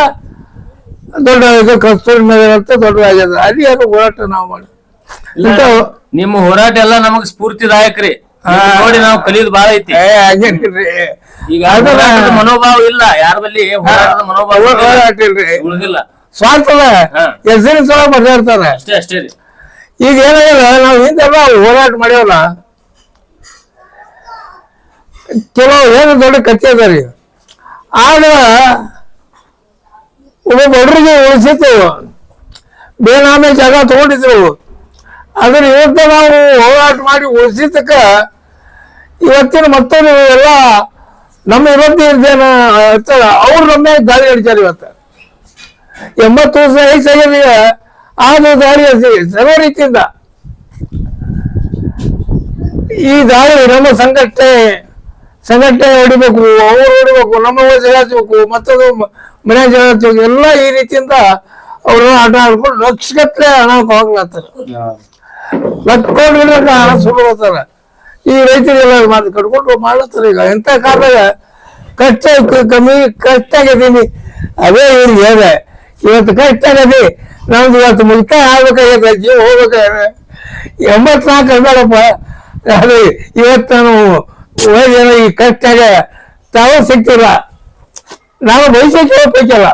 ದೊಡ್ಡ ಇದು ಕಸ್ತೂರಿ ಮೇಲೆ ಅಂತ ದೊಡ್ಡ ಆಗ್ಯದ ಅಲ್ಲಿ ಯಾರು ಹೋರಾಟ ನಾವು ಮಾಡಿ ನಿಮ್ಮ ಹೋರಾಟ ಎಲ್ಲ ನಮಗ್ ಸ್ಫೂರ್ತಿದಾಯಕ್ರಿ ನಿಮ್ಮನ್ನ ನೋಡಿ ನಾವು ಕಲಿಯೋದು ಬಹಳ ಐತಿ. ಏ, ಹಂಗೇನಿಲ್ರಿ. ಈಗ ಹೋರಾಟದ ಮನೋಭಾವ ಇಲ್ಲ. ಯಾರ ಬಲ್ಲಿ ಹೋರಾಟದ ಮನೋಭಾವ ಹೋ- ಇಲ್ಲ. ಹೋರಾಟ ಇಲ್ರಿ ಉಳ್ದಿಲ್ಲ ಸ್ವಾರ್ಥದ ಹಾ. ಹೆಸರಿನ ಸಲ ಬರ್ದಿರ್ತಾರೆ ಅಷ್ಟೇ ಅಷ್ಟೇ ರೀ. ಈಗ ಏನಾಗಿದೆ ನಾವು ಹಿಂದೆಲ್ಲ ಹೋರಾಟ ಮಾಡ್ಯವಲ್ಲ. ಕೆಲವು ಏನು ದೊಡ್ಡ ಕಥೆ ಅದ ರೀ. ಆಗ ಒಬ್ಬ ಬಡ್ರಿಗೆ ಉಳಿಸಿತ್ತು. ಬೇನಾಮೆ ಜಾಗ ತಗೊಂಡಿದ್ರು. ಅದ್ರ ವಿರುದ್ಧ ನಾವು ಹೋರಾಟ ಮಾಡಿ ಉಳಿಸಿದ್ದಕ್ಕ ಇವತ್ತಿನ ಮತ್ತೊಂದು ಎಲ್ಲ ನಮ್ಮ ಇವತ್ತು ಇರ್ತೇನ ಅವ್ರು ನಮ್ಮ ದಾರಿ ಹಿಡಿತಾರೆ ಇವತ್ತು. ಎಂಬತ್ತು ವರ್ಷ ವಯಸ್ಸಾಗಿದೆ ಆದ್ರೂ ಹಚ್ಚಿ ಸರ್ವ ರೀತಿಯಿಂದ. ಈ ದಾಳಿ ನಮ್ಮ ಸಂಘಟನೆ ಸಂಘಟನೆ ಹೊಡಿಬೇಕು, ಅವ್ರು ಹೊಡಿಬೇಕು, ನಮ್ಮ ಜಗಾಚಬೇಕು ಮತ್ತದು ಮನೆ ಜಗಳ ಹಚ್ಬೇಕು ಎಲ್ಲ ಈ ರೀತಿಯಿಂದ ಅವ್ರನ್ನ ಆಟ ಆಡ್ಕೊಂಡು ಲಕ್ಷಗಟ್ಟಲೆ ಹಣ ಹೋಗ್ಲತ್ತಾರೆ ಲಕ್ಷ ಆಳ ಸುಳ್ಳು ಹೋಗ್ತಾರೆ ಈ ರೈತರಿಗೆಲ್ಲ ಮಾತು ಕಟ್ಕೊಂಡು ಮಾಡ್ಲತ್ತಾರ ಈಗ. ಎಂತ ಕಾಲದಾಗ ಕಷ್ಟ ಕಮ್ಮಿ ಕಷ್ಟ ಆಗದೀನಿ ಅದೇ ಇವ್ರಿಗೆ ಹೇಳಿದೆ. ಇವತ್ತು ಕಷ್ಟ ಆಗದಿ ನಮ್ದು ಇವತ್ತು ಮುಲ್ಕಾಯ ಆಗ್ಬೇಕಾಗೈತೆ ಜೀವ ಎಂಬತ್ ನಾಲ್ಕು ಅಂದಾಳಪ್ಪ. ಅದು ಇವತ್ತು ನಾನು ಹೋಗಿ ಈ ಕಷ್ಟಾಗ ತಾವು ಸಿಗ್ತಿಲ್ಲ. ನಾವು ಭವಿಷ್ಯಕ್ಕೆ ಹೋಗ್ಬೇಕಲ್ಲ.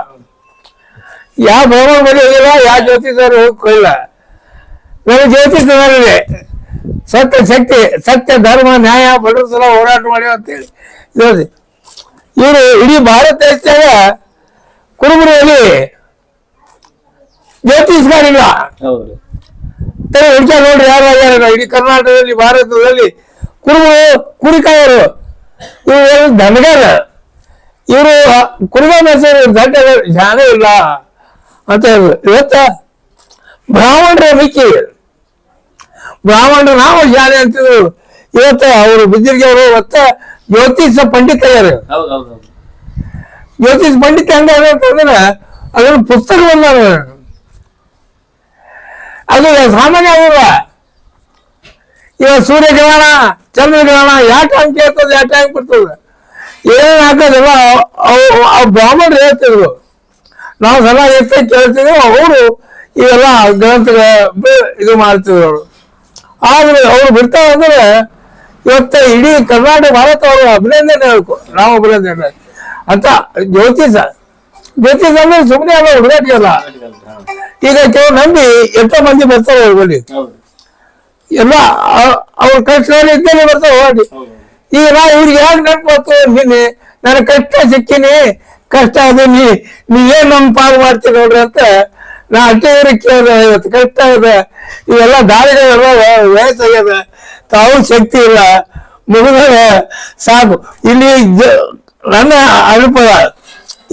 ಯಾವ ಭಗವಾನ್ ಬಳಿ ಹೋಗಿಲ್ಲ, ಯಾವ ಜ್ಯೋತಿಷರು ಹೋಗಿಲ್ಲ ನನಗೆ ಜ್ಯೋತಿಷರೇ ಸತ್ಯ ಶಕ್ತಿ ಸತ್ಯ ಧರ್ಮ ನ್ಯಾಯ ಬಡವ್ರ ಸಲ ಹೋರಾಟ ಮಾಡಿ ಅಂತೇಳಿ. ನೋಡಿ ಇವರು ಇಡೀ ಭಾರತ ದೇಶದಾಗ ಕುರುಬರಲ್ಲಿ ಜ್ಯೋತಿಷ್ಕರಿಲ್ಲ ಹೌದು. ತಲೆ ಹುಡ್ಕ ನೋಡ್ರಿ ಯಾರು ಯಾರು ಇಡೀ ಕರ್ನಾಟಕದಲ್ಲಿ ಭಾರತದಲ್ಲಿ ಕುರುಬು ಕುರಿಕಾಯರು ಇವರು ದನಗಾರ ಇವರು ಕುರುಬ ಮೇಸರು ದಡ್ಡ ಜ್ಞಾನ ಇಲ್ಲ ಅಂತ ಹೇಳಿದ್ರು ಇವತ್ತ ಬ್ರಾಹ್ಮಣರ ಮಿಕ್ಕಿ ಬ್ರಾಹ್ಮಣರು ನಾವು ಶಾಲೆ ಅಂತಿದ್ರು. ಇವತ್ತ ಅವರು ಬಿದ್ದಿರ್ಗೆ ಅವರು ಇವತ್ತ ಜ್ಯೋತಿಷ ಪಂಡಿತರು. ಜ್ಯೋತಿಷ್ ಪಂಡಿತ ಹೆಂಗ ಅಂತಂದ್ರೆ ಅದೊಂದು ಪುಸ್ತಕ ಬಂದ ಅದು ಸಾಮಾನ್ಯ ಆಗಿಲ್ಲ ಇವಾಗ ಸೂರ್ಯಗ್ರಹಣ ಚಂದ್ರಗ್ರಹಣ ಯಾಕೆ ಹಂಗೆ ಕೇಳ್ತದೆ ಯಾಕೆ ಟೈಮ್ ಬರ್ತದೆ ಏನೇನು ಹಾಕೋದಿಲ್ಲ ಅವು ಆ ಬ್ರಾಹ್ಮಣರು ಹೇಳ್ತಿದ್ರು. ನಾವು ಸಲ ಎಷ್ಟೇ ಕೇಳ್ತಿದ್ವಿ ಅವರು ಇವೆಲ್ಲ ಗ್ರಂಥಗಳ ಇದು ಮಾಡ್ತಿದ್ರು. ಅವರು ಆದ್ರೆ ಅವ್ರು ಬಿಡ್ತಾರೆ ಅಂದ್ರೆ ಇವತ್ತ ಇಡೀ ಕರ್ನಾಟಕ ಭಾರತ ಅವರು ಅಭಿನಂದನೆ ಹೇಳ್ಕೊ ನಾವು ಅಭಿನಂದನೆ ಅಂತ ಜ್ಯೋತಿಷ ಜ್ಯೋತಿಷ ಅಂದ್ರೆ ಸುಮ್ಮನೆ ಅಲ್ಲ, ಹುಡುಗಾಟಿಗಲ್ಲ. ಈಗ ಕೆಲವು ನಂಬಿ ಎಷ್ಟೋ ಮಂದಿ ಬರ್ತಾರೆ ಅವ್ರ ಬಳಿ. ಎಲ್ಲ ಅವ್ರ ಕಷ್ಟದಲ್ಲಿ ಇದ್ದಲ್ಲಿ ಬರ್ತಾರೆ ಹೋಗಿ ಈಗ ನಾ ಇವ್ರಿಗೆ ಯಾಕೆ ನೆನಪು ನಿನ್ನೆ ನನ್ನ ಕಷ್ಟ ಸಿಕ್ಕಿನಿ. ಕಷ್ಟ ಅದು ನೀ ನೀ ಏನ್ ನಮ್ ಪಾಲು ಮಾಡ್ತೀನಿ ನೋಡ್ರಿ ಅಂತ ನಾ ಅಷ್ಟೇ ಇವ್ರಿಗೆ ಕೇಳಿದೆ ಇವತ್ತು ಕಷ್ಟ ಇದೆ ಇವೆಲ್ಲ ದಾರಿಗಳೆಲ್ಲ ವಯಸ್ಸಾಗ್ಯದ ತಾವು ಶಕ್ತಿ ಇಲ್ಲ ಮುಗಿದಾಗ ಸಾಕು ಇಲ್ಲಿ ಜ- ನನ್ನ ಅನುಭವ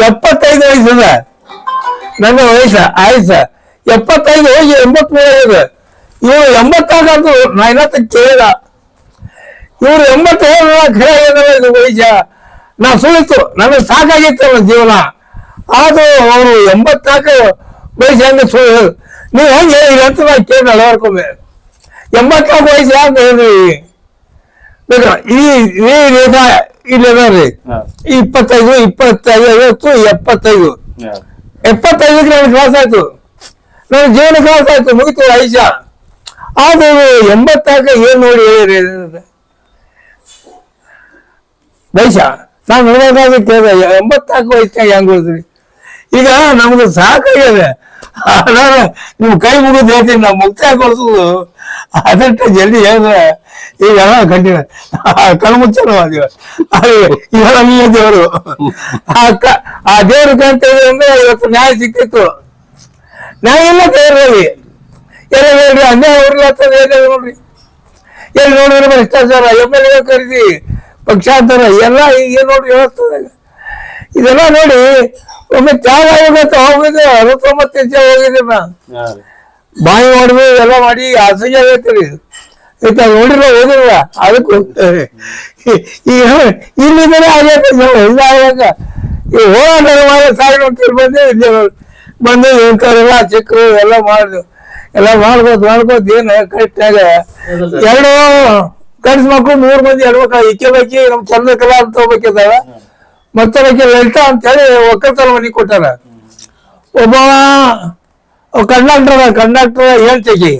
ಎಪ್ಪತ್ತೈದು ವಯಸ್ಸಿದೆ ನನ್ನ ವಯಸ್ಸ ಆಯ್ಸ ಎಪ್ಪತ್ತೈದು ಹೋಗಿ ಎಂಬತ್ಮೂರು ಆಗಿದೆ ಇವರು ಎಂಬತ್ತಾಗಂತೂ ನಾ ಇನ್ನತ್ತ ಕೇಳಿದ ಇವ್ರು ಎಂಬತ್ತೇಳು ಖರೆ ಆಗ್ಯದಲ್ಲ ಇದು ವಯಸ್ಸ ನಾ ಸುಳಿತು ನನಗೆ ಸಾಕಾಗಿತ್ತು ನನ್ನ ಜೀವನ ಆದ್ರೂ ಅವರು ಎಂಬತ್ನಾಲ್ಕು ವಯಸ್ಸು ಹೆಂಗೆ ಸುಳ್ಳು ನೀವು ಹೆಂಗೆ ಹೇಳಿರಿ ಅಂತ ನಾ ಕೇಳಿ ಅಳವಡ್ಕೊಂಡೆ ಎಂಬತ್ನಾಲ್ಕು ವಯಸ್ಸು ಯಾಕೆ ಬೇಕಾ ಈ ಈ ರೇಖಾ ಇಲ್ಲಿ ಅದಾವ್ರಿ ಇಪ್ಪತ್ತೈದು ಇಪ್ಪತ್ತೈದು ಐವತ್ತು ಎಪ್ಪತ್ತೈದು. ಎಪ್ಪತ್ತೈದಕ್ಕೆ ನನಗೆ ಕ್ಲಾಸ್ ಆಯ್ತು. ನನ್ನ ಜೀವನ ಕ್ಲಾಸ್ ಆಯ್ತು ಮುಗಿತು ಐಷ ಆದ್ರೆ ಎಂಬತ್ತಾಕ ಏನ್ ನೋಡಿ ಹೇಳಿರಿ ವಯಸ್ಸ. ನಾನು ನೋಡೋದಾದ್ರೆ ಕೇಳಿದೆ ಎಂಬತ್ತಾಕು ವಯಸ್ಸಾಗ ಹೆಂಗ್ ಈಗ ನಮ್ದು ಸಾಕಾಗ್ಯದ ನಾನು ನಿಮ್ ಕೈ ಮುಗಿದು ಹೇಳ್ತೀನಿ, ನಾವು ಮುಕ್ತಾಯ ಕೊಡ್ಸೋದು. ಅದಷ್ಟು ಜಲ್ದಿ ಹೇಳಿದ್ರೆ ಈಗೆಲ್ಲ ಕಂಟಿನ್ಯೂ ಕಣ್ ಅದೀವ ನೀವೇ ದೇವರು. ಆ ಕ- ಆ ದೇವ್ರ ಕಾಣ್ತೇವೆ ಅಂದ್ರೆ ಇವತ್ತು ನ್ಯಾಯ ಸಿಕ್ಕಿತ್ತು. ನ್ಯಾಯ ಇಲ್ಲ ದೇವರಲ್ಲಿ. ಎಲ್ಲ ಹೇಳ್ರಿ ಅನ್ಯಾಯ ಉರ್ಲಾಗ್ತದೆ ಏನಿದೆ ನೋಡ್ರಿ. ಎಲ್ಲಿ ನೋಡಿದ್ರೆ ಭ್ರಷ್ಟಾಚಾರ, ಎಂ ಎಲ್ ಎ ಕರೀತಿ ಪಕ್ಷಾಂತರ, ಎಲ್ಲ ಈಗ ನೋಡ್ರಿ ವ್ಯವಸ್ಥೆ. ಇದೆಲ್ಲ ನೋಡಿ ಒಮ್ಮೆ ತ್ಯಾಗ ಆಗಬೇಕು ಹೋಗಿದ್ದೆ ಅರವತ್ತೊಂಬತ್ತು ಇಂಚ ಹೋಗಿದ್ದೆ ನಾ ಬಾಯಿ ಹೊಡೆದು ಎಲ್ಲ ಮಾಡಿ ಅಸಂಗ ಆಗೈತ್ರಿ ಈತ ನೋಡಿಲ್ಲ ಓದಿಲ್ಲ. ಅದಕ್ಕೆ ಹೋಗ್ತಾರೆ ಈಗ ಇಲ್ಲಿದ್ರೆ ಆಗೈತೆ ಇದಾಗ ಈ ಹೋರಾಟ ಮಾಡಿ ಸಾಯಿ ನೋಡ್ತೀರಿ ಬಂದೆ ಇಲ್ಲಿ ಬಂದು ಇಂಥವ್ರೆಲ್ಲ ಚಿಕ್ಕರು ಎಲ್ಲ ಮಾಡಿದ್ವು ಎಲ್ಲ ಮಾಡ್ಬೋದು ಮಾಡ್ಬೋದು ಏನು ಕರೆಕ್ಟಾಗ ಎರಡು ಕಟ್ಸ್ ಮಕ್ಕಳು ಮೂರು ಮಂದಿ ಹೆಣ್ಮಕ್ಳು ಇಕ್ಕಬೇಕಿ ನಮ್ ಚಂದ್ರಕಲಾ ಅಂತ ಹೋಗ್ಬೇಕಿದ್ದಾವ ಮತ್ತೊಬ್ಬಕ್ಕೆ ಲಲಿತಾ ಅಂತೇಳಿ ಒಕ್ಕಲ್ತನ ಮನೆಗೆ ಕೊಟ್ಟಾರ. ಒಬ್ಬ ಕಂಡಕ್ಟರ್ ಕಂಡಕ್ಟರ್ ಹೇಳ್ತೇಕಿ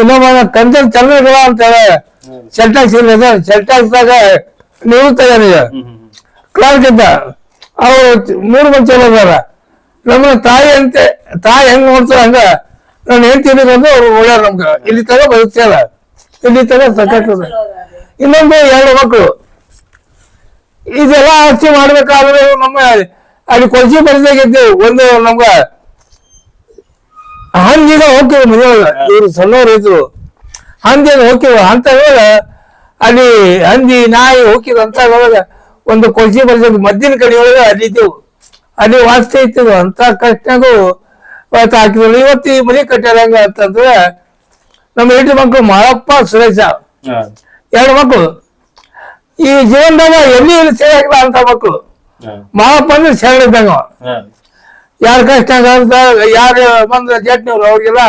ಇನ್ನೊಬ್ಬ ಕಂದನ್ ಚಂದ್ರಕಲ ಅಂತೇಳಿ ಸೆಲ್ಟಾಕ್ಸ್ ಇಲ್ಲ ಸೆಲ್ಟಾಕ್ಸ್ದಾಗ ನಿವೃತ್ತ ಕ್ಲಾರ್ಕ್ ಇದ್ದ. ಅವರು ಮೂರು ಮಂದಿ ಚಲೋ ಅದಾರ ನಮ್ಮ ತಾಯಿ ಅಂತೆ ತಾಯಿ ಹೆಂಗ್ ನೋಡ್ತಾರ ಹಂಗ ನಾನು ಹೇಳ್ತೀನಿ ಬಂದು ಅವ್ರು ಒಳ್ಳೆಯ ನಮ್ಗೆ. ಇಲ್ಲಿ ತಗ ಬದುಕ್ತಾರ ಇಲ್ಲಿ. ತಗ ಸಕತ್ತದ ಇನ್ನೊಂದು ಎರಡು ಮಕ್ಕಳು ಇದೆಲ್ಲ ಆಸ್ತಿ ಮಾಡ್ಬೇಕಾದ್ರೆ ನಮ್ಮ ಅಲ್ಲಿ ಕೊಲ್ಸಿ ಪರಿಚಯ ಒಂದು ನಮ್ಗ ಹಂದಿನ ಹೋಗ್ತೀವಿ ಮನೆಯೊಳಗ. ಇವ್ರು ಸಣ್ಣವ್ರು ಇದ್ರು. ಹಂದಿನ ಹೋಗ್ತೀವಿ. ಅಂತ ಅಲ್ಲಿ ಹಂದಿ ನಾಯಿ ಹೋಗಿದ್ ಅಂತ ಒಂದು ಕೊಲ್ಸಿ ಪರಿಚಯ ಮದ್ದಿನ ಕಡೆ ಒಳಗ ಅಲ್ಲಿ ವಾಸ್ತೆ ಇತ್ತು ಅಂತ ಕಷ್ಟನಾಗು ಹಾಕಿದ್ರು. ಇವತ್ತು ಈ ಮನೆ ಕಟ್ಟರಂಗ ಅಂತಂದ್ರೆ ನಮ್ಮ ಎಂಟು ಮಕ್ಕಳು ಮಾಳಪ್ಪ ಸುರೇಶ. ಎರಡು ಮಕ್ಕಳು ಈ ಜೀವನದಾಗ ಎಲ್ಲಿ ಇಲ್ಲಿ ಸೇರಾಗಿಲ್ಲ ಅಂತ ಮಕ್ಕಳು ಮಾವಪ್ಪ ಅಂದ್ರೆ ಶರಣ ಇದ್ದಂಗ ಅವ. ಯಾರ ಕಷ್ಟ ಯಾರು ಬಂದ್ರೆ ಜಟ್ನವ್ರು ಅವ್ರಿಗೆಲ್ಲ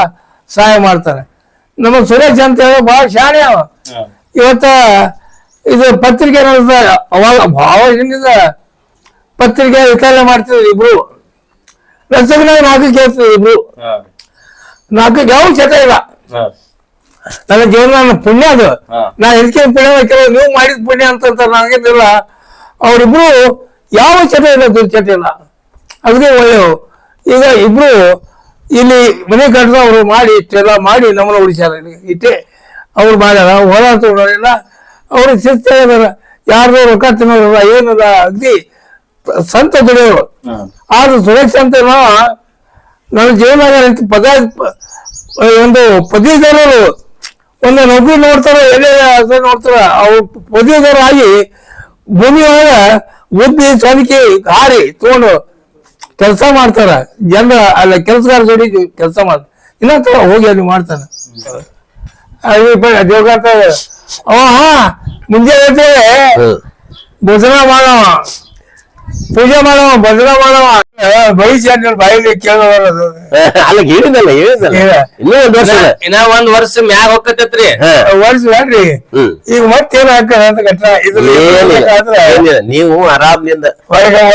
ಸಹಾಯ ಮಾಡ್ತಾರೆ. ನಮ್ಮ ಸುರೇಶ್ ಅಂತ ಹೇಳಿ ಬಹಳ ಶಾಣೆ ಅವ. ಇವತ್ತ ಇದು ಪತ್ರಿಕೆ ಅವಾಗ ಭಾಳ ಹಿಂದಿದ ಪತ್ರಿಕೆ ವಿತರಣೆ ಮಾಡ್ತಿದ್ರು ಇಬ್ರು. ರಸಗ್ನಾಗ ನಾಲ್ಕು ಕೇಳ್ತಿದ್ರು ಇಬ್ರು. ನಾಲ್ಕು ಯಾವ ಚಟ ಇಲ್ಲ. ನನ್ನ ಜೀವನ ನನ್ನ ಪುಣ್ಯ ಅದು. ನಾ ಹೆಚ್ಚಿನ ಪುಣ್ಯ ಕೆಲವು ನೀವು ಮಾಡಿದ ಪುಣ್ಯ ಅಂತ ನನಗೇನಿಲ್ಲ ಅವರಿಬ್ರು ಯಾವ ಚಟ ಇಲ್ಲ ದುರ್ಚಟ ಇಲ್ಲ ಅದೇ ಒಳ್ಳೆಯವು ಈಗ ಇಬ್ರು ಇಲ್ಲಿ ಮನೆ ಕಟ್ಟಿದವರು ಮಾಡಿ ಇಷ್ಟೆಲ್ಲ ಮಾಡಿ ನಮ್ಮನ್ನ ಉಳಿಸ್ಯಾರ ಇಟ್ಟೆ. ಅವ್ರು ಮಾಡ್ಯಾರ. ಹೋರಾಟ ಇಲ್ಲ ಅವ್ರು ಶಿಸ್ತು ಅದಾರ ಯಾರ್ದು ರೊಕ್ಕ ತಿನ್ನೋರಲ್ಲ. ಏನದ? ಅಗ್ದಿ ಸಂತ ದುಡಿಯೋರು. ಆದ್ರೆ ಸುರಕ್ಷೆ ಅಂತ ನನ್ನ ಜೀವನ ಪದ ಒಂದು ಪದವೀಧರರು ಒಂದು ನೌಕರಿ ನೋಡ್ತಾರ ಎಲೆ ನೋಡ್ತಾರ ಅವ್ರು ಪದವೀಧರ ಆಗಿ ಭೂಮಿ ಒಳಗ ಬುದ್ಧಿ ಸಲಿಕೆ ಹಾರಿ ತಗೊಂಡು ಕೆಲಸ ಮಾಡ್ತಾರ. ಜನ ಅಲ್ಲ ಕೆಲಸಗಾರ ಜೋಡಿ ಕೆಲಸ ಮಾಡ್ತಾರ ಇನ್ನೊಂದ್ ಹೋಗಿ ಅಲ್ಲಿ ಮಾಡ್ತಾನ. ದೇವಕಾಂತ ಅವ ಮುಂಜಾನೆ. ಭೋಜನ ಮಾಡವ. ಪೂಜೆ ಮಾಡವ ಭಜನ ಮಾಡವ. ಭವಿಷ್ಯ ಬಾಯಿಗೆ ಕೇಳೋದು ಅಲ್ಲ ಹೇಳಿದಲ್ಲ ಹೇಳಿದಲ್ಲ. ಹೇಳ. ಇನ್ನೂ ಒಂದ್ ವರ್ಷ ಇದೆ. ಇನ್ನ ಒಂದ್ ವರ್ಷ ಮ್ಯಾಗ ಹೋಗತೈತ್ರಿ. ಹಾ. ವರ್ಷ ಬೇಡ್ರಿ ಹ್ಮ್. ಈಗ ಮತ್ತೇನ್ ಹಾಕದ ಅಂತ ಕಟ್ಟ ಇದು ಏನಿಲ್ಲ. ಆದ್ರೆ ಏನಿಲ್ಲ. ನೀವು ಆರಾಮ್ನಿಂದ ಹೊರಗೆ ಈ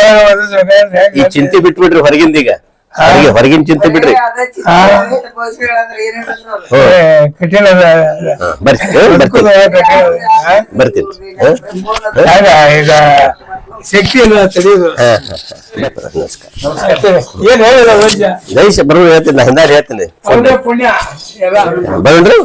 ಹೆಂಗ್ ಚಿಂತೆ ಬಿಟ್ಬಿಡ್ರಿ ಹೊರಗಿಂದ ಈಗ. ಹೊರಗೆ ಹೊರಗಿನ ಚಿಂತೆ ಬಿಡ್ರಿ. ಏ, ಕಠಿಣ ಅದ. ಹಾ, ಬರ್ರಿ ಹ್ಮ್, ಬದುಕುದು ಬರ್ತೀನಿ. ಕಠಿಣ ಅದ. ಹಾ? ಬರ್ತೀನಿ? ಆಗ ಈಗ ಶಕ್ತಿ ಇಲ್ಲ ಹಾ. ನಮಸ್ಕಾರ. ಏನ್ ಹೇಳಿಲ್ಲ ವೈದ್ಯ? ಹೇಳ್ತೀನಿ ನಾ ಹಿಂದಾಡಿ ಹೇಳ್ತೀನಿ. ಪುಣ್ಯ ಎಲ್ಲ. ಬರೋಣ್ರಿ?